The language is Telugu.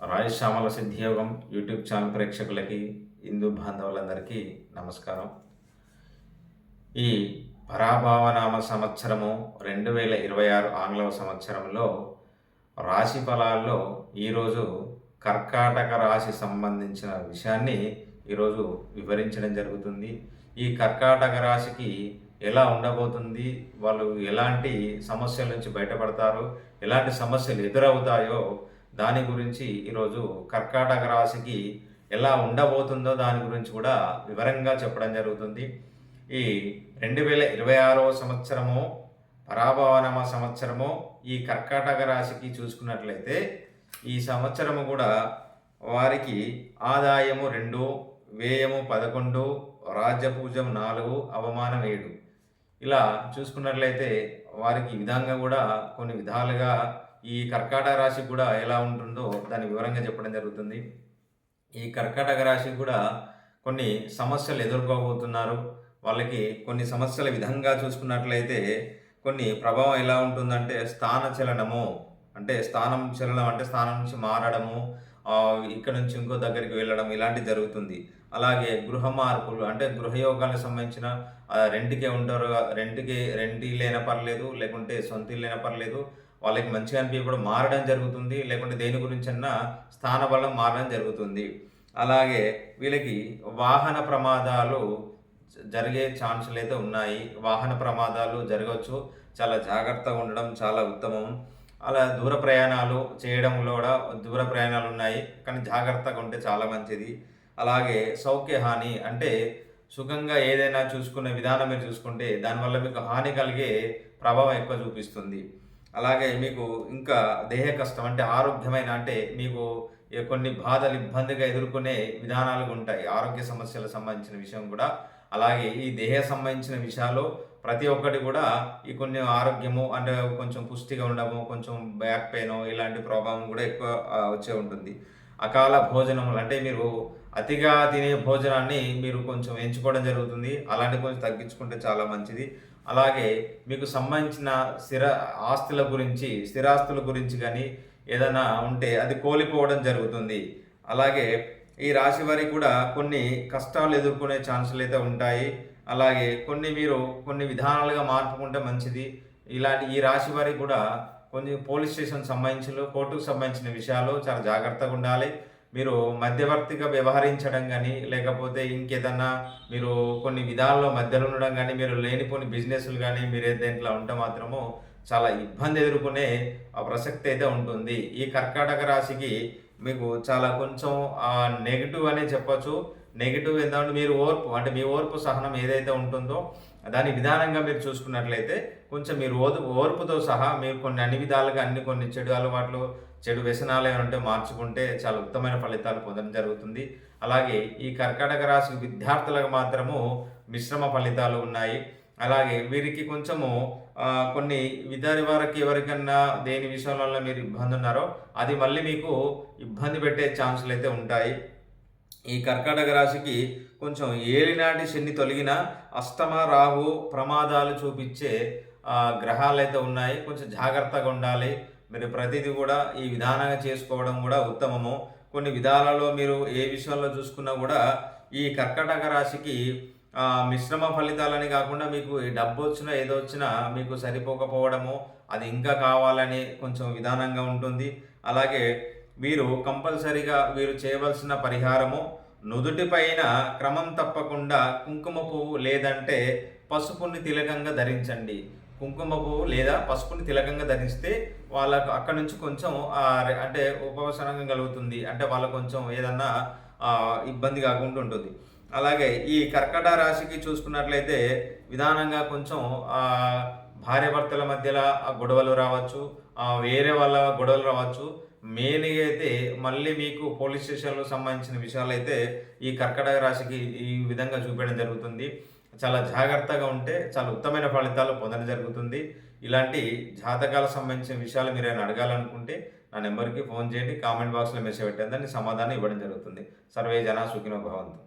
రాజశ్యామల సిద్ధియోగం యూట్యూబ్ ఛానల్ ప్రేక్షకులకి హిందూ బాంధవులందరికీ నమస్కారం. ఈ పరాభావనామ సంవత్సరము రెండు వేల ఇరవై ఆరు ఆంగ్ల సంవత్సరంలో రాశి ఫలాల్లో ఈరోజు కర్కాటక రాశి సంబంధించిన విషయాన్ని ఈరోజు వివరించడం జరుగుతుంది. ఈ కర్కాటక రాశికి ఎలా ఉండబోతుంది? వాళ్ళు ఎలాంటి సమస్యల నుంచి బయటపడతారు? ఎలాంటి సమస్యలు ఎదురవుతాయో దాని గురించి ఈరోజు కర్కాటక రాశికి ఎలా ఉండబోతుందో దాని గురించి కూడా వివరంగా చెప్పడం జరుగుతుంది. ఈ రెండు వేల ఇరవై ఆరో సంవత్సరము పరాభవనమ సంవత్సరము ఈ కర్కాటక రాశికి చూసుకున్నట్లయితే ఈ సంవత్సరము కూడా వారికి ఆదాయము రెండు వ్యయము పదకొండు రాజ్యపూజం నాలుగు అవమానం ఏడు. ఇలా చూసుకున్నట్లయితే వారికి ఈ విధంగా కూడా కొన్ని విధాలుగా ఈ కర్కాటక రాశి కూడా ఎలా ఉంటుందో దాన్ని వివరంగా చెప్పడం జరుగుతుంది. ఈ కర్కాటక రాశి కూడా కొన్ని సమస్యలు ఎదుర్కోబోతున్నారు. వాళ్ళకి కొన్ని సమస్యల విధంగా చూసుకున్నట్లయితే కొన్ని ప్రభావం ఎలా ఉంటుందంటే స్థాన చలనము అంటే స్థానం చలనం అంటే స్థానం నుంచి మారడము ఇక్కడ నుంచి ఇంకో దగ్గరికి వెళ్ళడం ఇలాంటివి జరుగుతుంది. అలాగే గృహ మార్పులు అంటే గృహయోగాలకు సంబంధించిన రెంట్కే ఉంటారు రెంట్కి రెంట్ లేన పర్లేదు లేకుంటే సొంత ఇల్లైనా పర్లేదు వాళ్ళకి మంచిగా అనిపించడం మారడం జరుగుతుంది లేకుంటే దేని గురించి అన్నా స్థానబలం మారడం జరుగుతుంది. అలాగే వీళ్ళకి వాహన ప్రమాదాలు జరిగే ఛాన్సులు అయితే ఉన్నాయి. వాహన ప్రమాదాలు జరగవచ్చు. చాలా జాగ్రత్తగా ఉండడం చాలా ఉత్తమం. అలా దూర ప్రయాణాలు చేయడంలో కూడా దూర ప్రయాణాలు ఉన్నాయి. కానీ జాగ్రత్తగా ఉంటే చాలా మంచిది. అలాగే సౌఖ్య హాని అంటే సుఖంగా ఏదైనా చూసుకునే విధానం మీరు చూసుకుంటే దానివల్ల మీకు హాని కలిగే ప్రభావం ఎక్కువ చూపిస్తుంది. అలాగే మీకు ఇంకా దేహ కష్టం అంటే ఆరోగ్యమైన అంటే మీకు కొన్ని బాధలు ఇబ్బందిగా ఎదుర్కొనే విధానాలు ఉంటాయి. ఆరోగ్య సమస్యలకు సంబంధించిన విషయం కూడా. అలాగే ఈ దేహ సంబంధించిన విషయాలు ప్రతి ఒక్కటి కూడా ఈ కొన్ని ఆరోగ్యము అంటే కొంచెం పుష్టిగా ఉండము కొంచెం బ్యాక్ పెయిన్ ఇలాంటి ప్రాబ్లం కూడా ఎక్కువ వచ్చే ఉంటుంది. అకాల భోజనములు అంటే మీరు అతిగా తినే భోజనాన్ని మీరు కొంచెం ఎంచుకోవడం జరుగుతుంది. అలాంటి కొంచెం తగ్గించుకుంటే చాలా మంచిది. అలాగే మీకు సంబంధించిన స్థిర ఆస్తుల గురించి స్థిరాస్తుల గురించి కానీ ఏదైనా ఉంటే అది కోల్పోవడం జరుగుతుంది. అలాగే ఈ రాశి వారికి కూడా కొన్ని కష్టాలు ఎదుర్కొనే ఛాన్సులు అయితే ఉంటాయి. అలాగే కొన్ని మీరు కొన్ని విధానాలుగా మార్పుకుంటే మంచిది. ఇలాంటి ఈ రాశి వారికి కూడా కొన్ని పోలీస్ స్టేషన్ సంబంధించిన కోర్టుకు సంబంధించిన విషయాలు చాలా జాగ్రత్తగా ఉండాలి. మీరు మధ్యవర్తిగా వ్యవహరించడం కానీ లేకపోతే ఇంకేదన్నా మీరు కొన్ని విధాల్లో మధ్యలో ఉండడం కానీ మీరు లేనిపోని బిజినెస్లు కానీ మీరు దేంట్లో ఉంటే మాత్రము చాలా ఇబ్బంది ఎదుర్కొనే ప్రసక్తి అయితే ఉంటుంది. ఈ కర్కాటక రాశికి మీకు చాలా కొంచెం నెగిటివ్ అనే చెప్పచ్చు. నెగిటివ్ ఏంటంటే మీరు ఓర్పు అంటే మీ ఓర్పు సహనం ఏదైతే ఉంటుందో దాని విధానంగా మీరు చూసుకున్నట్లయితే కొంచెం మీరు ఓదు ఓర్పుతో సహా మీరు కొన్ని అన్ని విధాలుగా అన్ని కొన్ని చెడు అలవాట్లు చెడు వ్యసనాలు ఏమంటే మార్చుకుంటే చాలా ఉత్తమైన ఫలితాలు పొందడం జరుగుతుంది. అలాగే ఈ కర్కాటక రాశి విద్యార్థులకు మాత్రము మిశ్రమ ఫలితాలు ఉన్నాయి. అలాగే వీరికి కొంచెము కొన్ని విధాని వారికి ఎవరికన్నా దేని విషయంలో మీరు ఇబ్బంది ఉన్నారో అది మళ్ళీ మీకు ఇబ్బంది పెట్టే ఛాన్సులు అయితే ఉంటాయి. ఈ కర్కాటక రాశికి కొంచెం ఏలినాటి శని తొలగిన అష్టమ రాహు ప్రమాదాలు చూపించే గ్రహాలు అయితే ఉన్నాయి. కొంచెం జాగ్రత్తగా ఉండాలి. మీరు ప్రతిదీ కూడా ఈ విధానంగా చేసుకోవడం కూడా ఉత్తమము. కొన్ని విధాలలో మీరు ఏ విషయంలో చూసుకున్నా కూడా ఈ కర్కటక రాశికి మిశ్రమ ఫలితాలని కాకుండా మీకు డబ్బు వచ్చినా ఏదో వచ్చినా మీకు సరిపోకపోవడము అది ఇంకా కావాలని కొంచెం విధానంగా ఉంటుంది. అలాగే వీరు కంపల్సరిగా వీరు చేయవలసిన పరిహారము నుదుటి పైన క్రమం తప్పకుండా కుంకుమ పువ్వు లేదంటే పసుపుని తిలకంగా ధరించండి. కుంకుమ పువ్వు లేదా పసుపుని తిలకంగా ధరిస్తే వాళ్ళకు అక్కడ నుంచి కొంచెం అంటే ఉపవసనంగా కలుగుతుంది. అంటే వాళ్ళకు కొంచెం ఏదన్నా ఇబ్బంది కాకుండా ఉంటుంది. అలాగే ఈ కర్కట రాశికి చూసుకున్నట్లయితే విధానంగా కొంచెం భార్యాభర్తల మధ్యలో గొడవలు రావచ్చు వేరే వాళ్ళ గొడవలు రావచ్చు. మెయిన్గా అయితే మళ్ళీ మీకు పోలీస్ స్టేషన్లకు సంబంధించిన విషయాలు అయితే ఈ కర్కటక రాశికి ఈ విధంగా చూపించడం జరుగుతుంది. చాలా జాగ్రత్తగా ఉంటే చాలా ఉత్తమైన ఫలితాలు పొందడం జరుగుతుంది. ఇలాంటి జాతకాలకు సంబంధించిన విషయాలు మీరు ఏమైనా అడగాలనుకుంటే నా నెంబర్కి ఫోన్ చేయండి. కామెంట్ బాక్స్లో మెసేజ్ పెట్టేందని సమాధానం ఇవ్వడం జరుగుతుంది. సర్వే జన సుఖినో భవంతు.